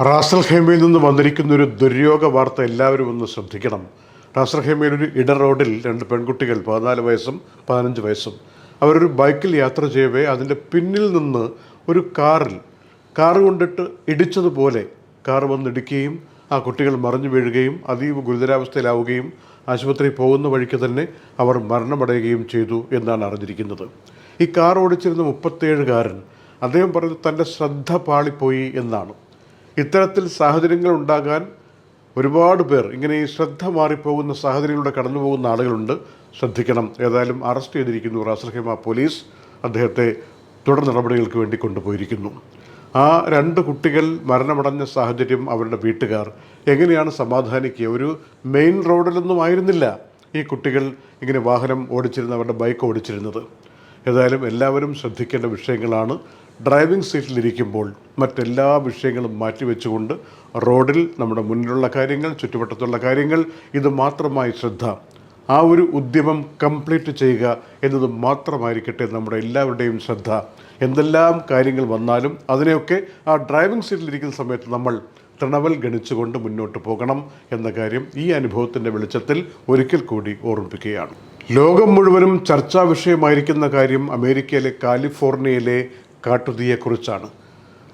Ras al ഹേമയിൽ നിന്ന് വന്നിരിക്കുന്ന ഒരു ദുര്യോഗ വാർത്ത എല്ലാവരും ഒന്ന് ശ്രദ്ധിക്കണം. റാസൽ ഹേമയിൽ ഒരു ഇട റോഡിൽ രണ്ട് പെൺകുട്ടികൾ പതിനാല് വയസ്സും പതിനഞ്ച് വയസ്സും. അവരൊരു ബൈക്കിൽ യാത്ര ചെയ്യവേ അതിന്റെ പിന്നിൽ നിന്ന് ഒരു കാറിൽ കാറ് കൊണ്ടിട്ട് ഇടിച്ചതുപോലെ കാർ വന്നിടിക്കുകയും ആ കുട്ടികൾ മറിഞ്ഞു വീഴുകയും അതീവ ഗുരുതരാവസ്ഥയിലാവുകയും ആശുപത്രി പോകുന്ന വഴിക്ക് തന്നെ അവർ മരണമടയുകയും ചെയ്തു എന്നാണ് അറിഞ്ഞിരിക്കുന്നത്. ഈ കാർ ഓടിച്ചിരുന്ന മുപ്പത്തേഴുകാരൻ അദ്ദേഹം പറഞ്ഞത് തന്റെ ശ്രദ്ധ പാളിപ്പോയി എന്നാണ്. ഇത്തരത്തിൽ സാഹചര്യങ്ങൾ ഉണ്ടാകാൻ ഒരുപാട് പേർ ഇങ്ങനെ ഈ ശ്രദ്ധ മാറിപ്പോകുന്ന സാഹചര്യങ്ങളിലൂടെ കടന്നു പോകുന്ന ആളുകളുണ്ട്. ശ്രദ്ധിക്കണം. ഏതായാലും അറസ്റ്റ് ചെയ്തിരിക്കുന്നു റാസർഹിമ പോലീസ്. അദ്ദേഹത്തെ തുടർ നടപടികൾക്ക് വേണ്ടി കൊണ്ടുപോയിരിക്കുന്നു. ആ രണ്ട് കുട്ടികൾ മരണമടഞ്ഞ സാഹചര്യം അവരുടെ വീട്ടുകാർ. എങ്ങനെയാണ് സമാധാനിക്കുക? ഒരു മെയിൻ റോഡിലൊന്നും ആയിരുന്നില്ല ഈ കുട്ടികൾ ഇങ്ങനെ വാഹനം ഓടിച്ചിരുന്ന അവരുടെ ബൈക്ക് ഓടിച്ചിരുന്നത്. ഏതായാലും എല്ലാവരും ശ്രദ്ധിക്കേണ്ട വിഷയങ്ങളാണ്. ഡ്രൈവിംഗ് സീറ്റിലിരിക്കുമ്പോൾ മറ്റെല്ലാ വിഷയങ്ങളും മാറ്റിവെച്ചുകൊണ്ട് റോഡിൽ നമ്മുടെ മുന്നിലുള്ള കാര്യങ്ങൾ ചുറ്റുവട്ടത്തുള്ള കാര്യങ്ങൾ ഇത് മാത്രമായി ശ്രദ്ധ. ആ ഒരു ഉദ്യമം കംപ്ലീറ്റ് ചെയ്യുക എന്നത് മാത്രമായിരിക്കട്ടെ നമ്മുടെ എല്ലാവരുടെയും ശ്രദ്ധ. എന്തെല്ലാം കാര്യങ്ങൾ വന്നാലും അതിനെയൊക്കെ ആ ഡ്രൈവിംഗ് സീറ്റിലിരിക്കുന്ന സമയത്ത് നമ്മൾ തൃണവൽ ഗണിച്ചുകൊണ്ട് മുന്നോട്ട് പോകണം എന്ന കാര്യം ഈ അനുഭവത്തിന്റെ വെളിച്ചത്തിൽ ഒരിക്കൽ കൂടി ഓർമ്മിപ്പിക്കുകയാണ്. ലോകം മുഴുവനും ചർച്ചാ വിഷയമായിരിക്കുന്ന കാര്യം അമേരിക്കയിലെ കാലിഫോർണിയയിലെ കാട്ടുതീയെക്കുറിച്ചാണ്.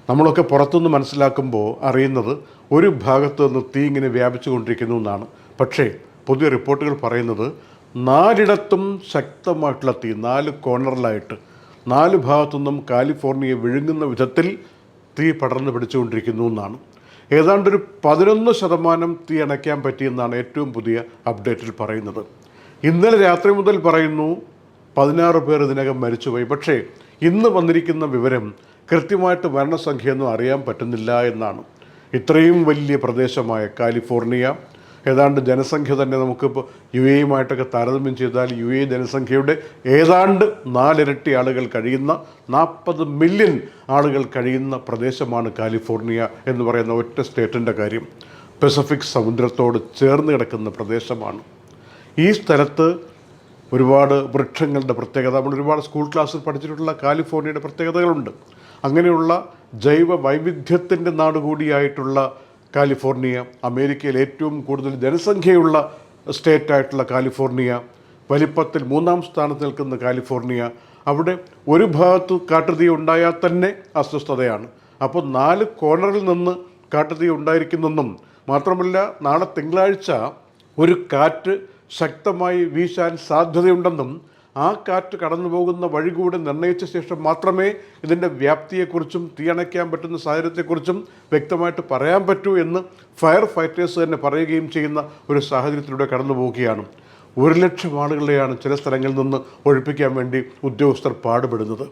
നമ്മളൊക്കെ പുറത്തുനിന്ന് മനസ്സിലാക്കുമ്പോൾ അറിയുന്നത് ഒരു ഭാഗത്ത് നിന്ന് തീ ഇങ്ങനെ വ്യാപിച്ചു കൊണ്ടിരിക്കുന്നു എന്നാണ്. പക്ഷേ പുതിയ റിപ്പോർട്ടുകൾ പറയുന്നത് നാലിടത്തും ശക്തമായിട്ടുള്ള തീ നാല് കോർണറിലായിട്ട് നാല് ഭാഗത്തുനിന്നും കാലിഫോർണിയ വിഴുങ്ങുന്ന വിധത്തിൽ തീ പടർന്നു പിടിച്ചുകൊണ്ടിരിക്കുന്നു എന്നാണ്. ഏതാണ്ട് ഒരു പതിനൊന്ന് ശതമാനം തീ അണയ്ക്കാൻ പറ്റിയെന്നാണ് ഏറ്റവും പുതിയ അപ്ഡേറ്റിൽ പറയുന്നത്. ഇന്നലെ രാത്രി മുതൽ പറയുന്നു പതിനാറ് പേർ ഇതിനകം മരിച്ചുപോയി. പക്ഷേ ഇന്ന് വന്നിരിക്കുന്ന വിവരം കൃത്യമായിട്ട് മരണസംഖ്യയൊന്നും അറിയാൻ പറ്റുന്നില്ല എന്നാണ്. ഇത്രയും വലിയ പ്രദേശമായ കാലിഫോർണിയ ഏതാണ്ട് ജനസംഖ്യ തന്നെ നമുക്കിപ്പോൾ യു എയുമായിട്ടൊക്കെ താരതമ്യം ചെയ്താൽ യു എ ജനസംഖ്യയുടെ ഏതാണ്ട് നാലിരട്ടി ആളുകൾ കഴിയുന്ന നാൽപ്പത് മില്യൺ ആളുകൾ കഴിയുന്ന പ്രദേശമാണ് കാലിഫോർണിയ എന്ന് പറയുന്ന ഒറ്റ സ്റ്റേറ്റിന്റെ കാര്യം. പസഫിക് സമുദ്രത്തോട് ചേർന്ന് കിടക്കുന്ന പ്രദേശമാണ്. ഈ സ്ഥലത്ത് ഒരുപാട് വൃക്ഷങ്ങളുടെ പ്രത്യേകത. നമ്മൾ ഒരുപാട് സ്കൂൾ ക്ലാസ്സിൽ പഠിച്ചിട്ടുള്ള കാലിഫോർണിയയുടെ പ്രത്യേകതകളുണ്ട്. അങ്ങനെയുള്ള ജൈവ വൈവിധ്യത്തിന്റെ നാട് കൂടിയായിട്ടുള്ള കാലിഫോർണിയ അമേരിക്കയിൽ ഏറ്റവും കൂടുതൽ ജനസംഖ്യയുള്ള സ്റ്റേറ്റായിട്ടുള്ള കാലിഫോർണിയ വലിപ്പത്തിൽ മൂന്നാം സ്ഥാനത്ത് നിൽക്കുന്ന കാലിഫോർണിയ അവിടെ ഒരു ഭാഗത്ത് കാട്ടുതീ ഉണ്ടായാൽ തന്നെ അസ്വസ്ഥതയാണ്. അപ്പോൾ നാല് കോർണറിൽ നിന്ന് കാട്ടുതീ ഉണ്ടായിരിക്കുന്നെന്നും മാത്രമല്ല നാളെ തിങ്കളാഴ്ച ഒരു കാറ്റ് ശക്തമായി വീശാൻ സാധ്യതയുണ്ടെന്നും ആ കാറ്റ് കടന്നുപോകുന്ന വഴി കൂടെ നിർണയിച്ച ശേഷം മാത്രമേ ഇതിന്റെ വ്യാപ്തിയെക്കുറിച്ചും തീയണയ്ക്കാൻ പറ്റുന്ന സാഹചര്യത്തെക്കുറിച്ചും വ്യക്തമായിട്ട് പറയാൻ പറ്റൂ എന്ന് ഫയർ ഫൈറ്റേഴ്സ് തന്നെ പറയുകയും ചെയ്യുന്ന ഒരു സാഹചര്യത്തിലൂടെ കടന്നു പോവുകയാണ് ഒരു ലക്ഷം ആളുകളെയാണ് ചില സ്ഥലങ്ങളിൽ നിന്ന് ഒഴിപ്പിക്കാൻ വേണ്ടി ഉദ്യോഗസ്ഥർ പാടുപെടുന്നത്.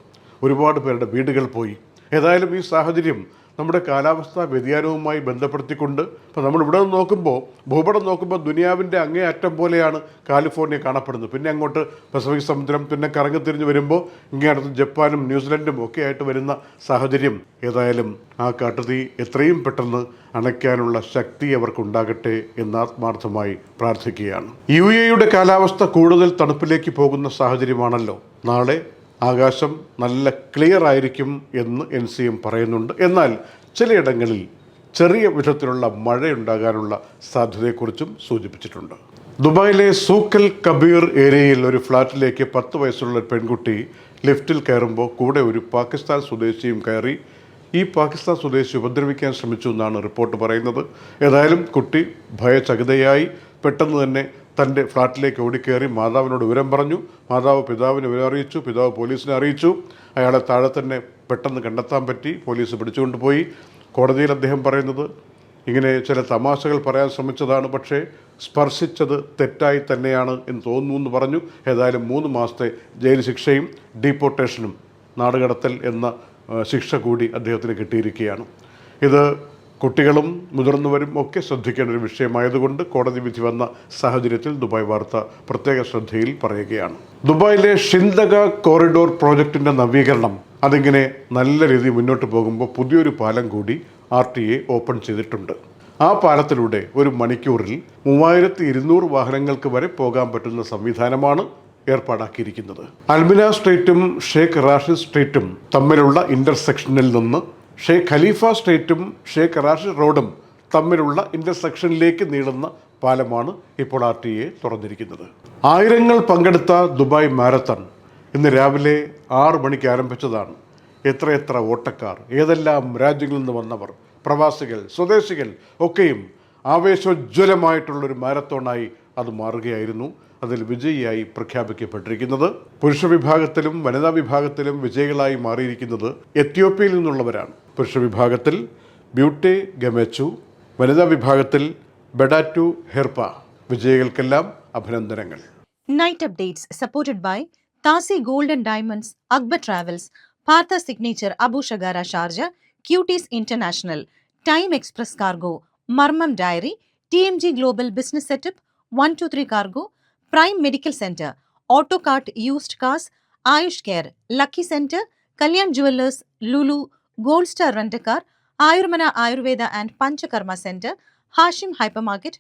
ഒരുപാട് പേരുടെ വീടുകൾ പോയി. ഏതായാലും ഈ സാഹചര്യം നമ്മുടെ കാലാവസ്ഥാ വ്യതിയാനവുമായി ബന്ധപ്പെടുത്തിക്കൊണ്ട് ഇപ്പോൾ നമ്മൾ ഇവിടെ നിന്ന് നോക്കുമ്പോൾ ഭൂപടം നോക്കുമ്പോൾ ദുനിയാവിന്റെ അങ്ങേ അറ്റം പോലെയാണ് കാലിഫോർണിയ കാണപ്പെടുന്നത്. പിന്നെ അങ്ങോട്ട് പസഫിക് സമുദ്രം പിന്നെ കറങ്ങിത്തിരിഞ്ഞ് വരുമ്പോൾ ഇങ്ങനെ അടുത്ത് ജപ്പാനും ന്യൂസിലൻഡും ഒക്കെ ആയിട്ട് വരുന്ന സാഹചര്യം ഏതായാലും ആ കാട്ടുതീ എത്രയും പെട്ടെന്ന് അണയ്ക്കാനുള്ള ശക്തി അവർക്കുണ്ടാകട്ടെ എന്ന് ആത്മാർത്ഥമായി പ്രാർത്ഥിക്കുകയാണ്. യു എയുടെ കാലാവസ്ഥ കൂടുതൽ തണുപ്പിലേക്ക് പോകുന്ന സാഹചര്യമാണല്ലോ. നാളെ ആകാശം നല്ല ക്ലിയർ ആയിരിക്കും എന്ന് എൻ സി എം പറയുന്നുണ്ട്. എന്നാൽ ചിലയിടങ്ങളിൽ ചെറിയ വിധത്തിലുള്ള മഴയുണ്ടാകാനുള്ള സാധ്യതയെക്കുറിച്ചും സൂചിപ്പിച്ചിട്ടുണ്ട്. ദുബായിലെ സൂക്കൽ കബീർ ഏരിയയിൽ ഒരു ഫ്ലാറ്റിലേക്ക് പത്ത് വയസ്സുള്ള പെൺകുട്ടി ലിഫ്റ്റിൽ കയറുമ്പോൾ കൂടെ ഒരു പാകിസ്ഥാൻ സ്വദേശിയും കയറി ഈ പാകിസ്ഥാൻ സ്വദേശി ഉപദ്രവിക്കാൻ ശ്രമിച്ചു എന്നാണ് റിപ്പോർട്ട് പറയുന്നത്. ഏതായാലും കുട്ടി ഭയചകിതയായി പെട്ടെന്ന് തന്നെ തന്റെ ഫ്ലാറ്റിലേക്ക് ഓടിക്കയറി മാതാവിനോട് വിവരം പറഞ്ഞു. മാതാവ് പിതാവിനെ വിവരം അറിയിച്ചു. പിതാവ് പോലീസിനെ അറിയിച്ചു. അയാളെ താഴെ തന്നെ പെട്ടെന്ന് കണ്ടെത്താൻ പറ്റി. പോലീസ് പിടിച്ചുകൊണ്ടുപോയി. കോടതിയിൽ അദ്ദേഹം പറയുന്നത് ഇങ്ങനെ ചില തമാശകൾ പറയാൻ ശ്രമിച്ചതാണ് പക്ഷേ സ്പർശിച്ചത് തെറ്റായി തന്നെയാണ് എന്ന് തോന്നുന്നു എന്ന് പറഞ്ഞു. ഏതായാലും മൂന്ന് മാസത്തെ ജയിൽ ശിക്ഷയും ഡീപ്പോർട്ടേഷനും നാടുകടത്തൽ എന്ന ശിക്ഷ കൂടി അദ്ദേഹത്തിന് കിട്ടിയിരിക്കുകയാണ്. ഇത് കുട്ടികളും മുതിർന്നവരും ഒക്കെ ശ്രദ്ധിക്കേണ്ട ഒരു വിഷയമായതുകൊണ്ട് കോടതി വിധി വന്ന സാഹചര്യത്തിൽ ദുബായ് വാർത്ത പ്രത്യേക ശ്രദ്ധയിൽ പറയുകയാണ്. ദുബായിലെ ഷിന്തക കോറിഡോർ പ്രോജക്റ്റിന്റെ നവീകരണം അതിങ്ങനെ നല്ല രീതിയിൽ മുന്നോട്ട് പോകുമ്പോൾ പുതിയൊരു പാലം കൂടി ആർ ടി എ ഓപ്പൺ ചെയ്തിട്ടുണ്ട്. ആ പാലത്തിലൂടെ ഒരു മണിക്കൂറിൽ മൂവായിരത്തി ഇരുന്നൂറ് വാഹനങ്ങൾക്ക് വരെ പോകാൻ പറ്റുന്ന സംവിധാനമാണ് ഏർപ്പാടാക്കിയിരിക്കുന്നത്. അൽമിന സ്ട്രീറ്റും ഷേഖ് റാഷിദ് സ്ട്രീറ്റും തമ്മിലുള്ള ഇന്റർസെക്ഷനിൽ നിന്ന് ഷേഖ് ഖലീഫ സ്ട്രീറ്റും ഷേഖ് റാഷിദ് റോഡും തമ്മിലുള്ള ഇന്റർസെക്ഷനിലേക്ക് നീളുന്ന പാലമാണ് ഇപ്പോൾ ആർ ടി എ തുറന്നിരിക്കുന്നത്. ആയിരങ്ങൾ പങ്കെടുത്ത ദുബായ് മാരത്തൺ ഇന്ന് രാവിലെ ആറ് മണിക്ക് ആരംഭിച്ചതാണ്. എത്രയെത്ര ഓട്ടക്കാർ ഏതെല്ലാം രാജ്യങ്ങളിൽ നിന്ന് വന്നവർ പ്രവാസികൾ സ്വദേശികൾ ഒക്കെയും ആവേശോജ്വലമായിട്ടുള്ളൊരു മാരത്തോണായി അത് മാറുകയായിരുന്നു. അതിൽ വിജയിയായി പ്രഖ്യാപിക്കപ്പെട്ടിരിക്കുന്നത്. പുരുഷ വിഭാഗത്തിലും വനിതാ വിഭാഗത്തിലും വിജയികളായി മാറിയിരിക്കുന്നത് എത്യോപ്യയിൽ നിന്നുള്ളവരാണ്. പുരുഷ വിഭാഗത്തിൽ ബ്യൂട്ടി ഗമേച്ചു വനിതാ വിഭാഗത്തിൽ ബെഡാറ്റു ഹെർപ്പ വിജയികൾക്കെല്ലാം അഭിനന്ദനങ്ങൾ Night updates supported by Tasi Gold and Diamonds, Akbar Travels, Partha Signature Abu Shagara Sharjah, Cuties International, Time Express Cargo, Marmam Diary, TMG Global Business Setup, 123 Cargo, Prime Medical Center, Autocart Used Cars, Ayush Care, Lucky Center, Kalyan Jewelers, Lulu, Gold Star Rent a Car, Ayurmana Ayurveda and Panchakarma Center, Hashim Hypermarket,